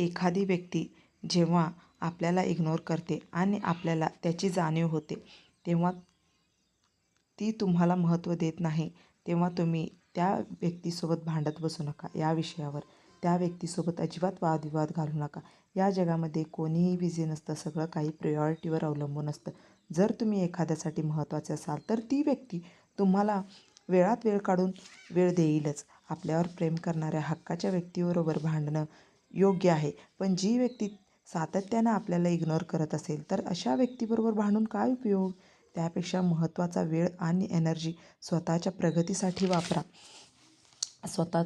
एखादी व्यक्ती जेव्हा आपल्याला इग्नोर करते आणि आपल्याला त्याची जाणीव होते तेव्हा ती तुम्हाला महत्त्व देत नाही तेव्हा तुम्ही त्या व्यक्तीसोबत भांडत बसू नका या विषयावर. त्या व्यक्तीसोबत अजिबात वादविवाद घालू नका. या जगामध्ये कोणीही बिझी नसतं सगळं काही प्रियॉरिटीवर अवलंबून असतं. जर तुम्ही एखाद्यासाठी महत्त्वाचे असाल तर ती व्यक्ती तुम्हाला वेळात वेळ काढून वेळ देईलच. आपल्यावर प्रेम करणाऱ्या हक्काच्या व्यक्तीबरोबर भांडणं योग्य आहे. पण जी व्यक्ती सातत्यानं आपल्याला इग्नोर करत असेल तर अशा व्यक्तीबरोबर भांडून काय उपयोग? त्यापेक्षा महत्त्वाचा वेळ आणि एनर्जी स्वतःच्या प्रगतीसाठी वापरा. स्वतः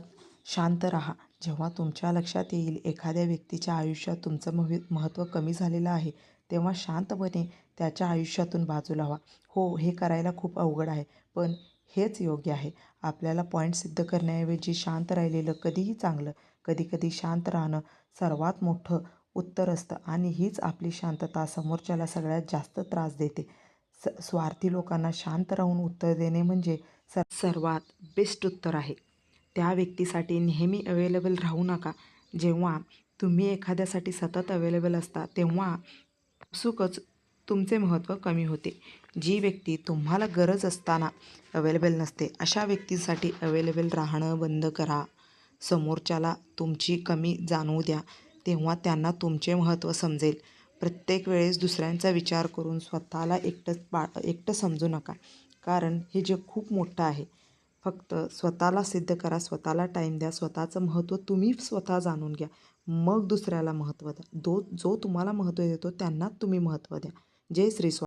शांत राहा. जेव्हा तुमच्या लक्षात येईल एखाद्या व्यक्तीच्या आयुष्यात तुमचं मह महत्त्व कमी झालेलं आहे तेव्हा शांतपणे त्याच्या आयुष्यातून बाजूला व्हा हो हे करायला खूप अवघड आहे पण हेच योग्य आहे. आपल्याला पॉईंट सिद्ध करण्याऐवजी शांत राहिलेलं कधीही चांगलं कधीकधी शांत राहणं सर्वात मोठं उत्तर असतं आणि हीच आपली शांतता समोरच्याला सगळ्यात जास्त त्रास देते. स स्वार्थी लोकांना शांत राहून उत्तर देणे म्हणजे स सर्वात बेस्ट उत्तर आहे. त्या व्यक्तीसाठी नेहमी अवेलेबल राहू नका. जेव्हा तुम्ही एखाद्यासाठी सतत अवेलेबल असता तेव्हा सुखच तुमचे महत्त्व कमी होते. जी व्यक्ती तुम्हाला गरज असताना अवेलेबल नसते अशा व्यक्तीसाठी अवेलेबल राहणं बंद करा. समोरच्याला तुमची कमी जाणवू द्या तेव्हा त्यांना तुमचे महत्त्व समजेल. प्रत्येक वेळेस दुसऱ्यांचा विचार करून स्वतःला एकटंच बा एकटं समजू नका कारण हे जग खूप मोठं आहे. फक्त स्वतःला सिद्ध करा स्वतःला टाईम द्या स्वतःचं महत्त्व तुम्ही स्वतः जाणून घ्या. मग दुसऱ्याला महत्त्व द्या. दो जो तुम्हाला महत्त्व देतो त्यांनाच तुम्ही महत्त्व द्या. जय श्री स्वा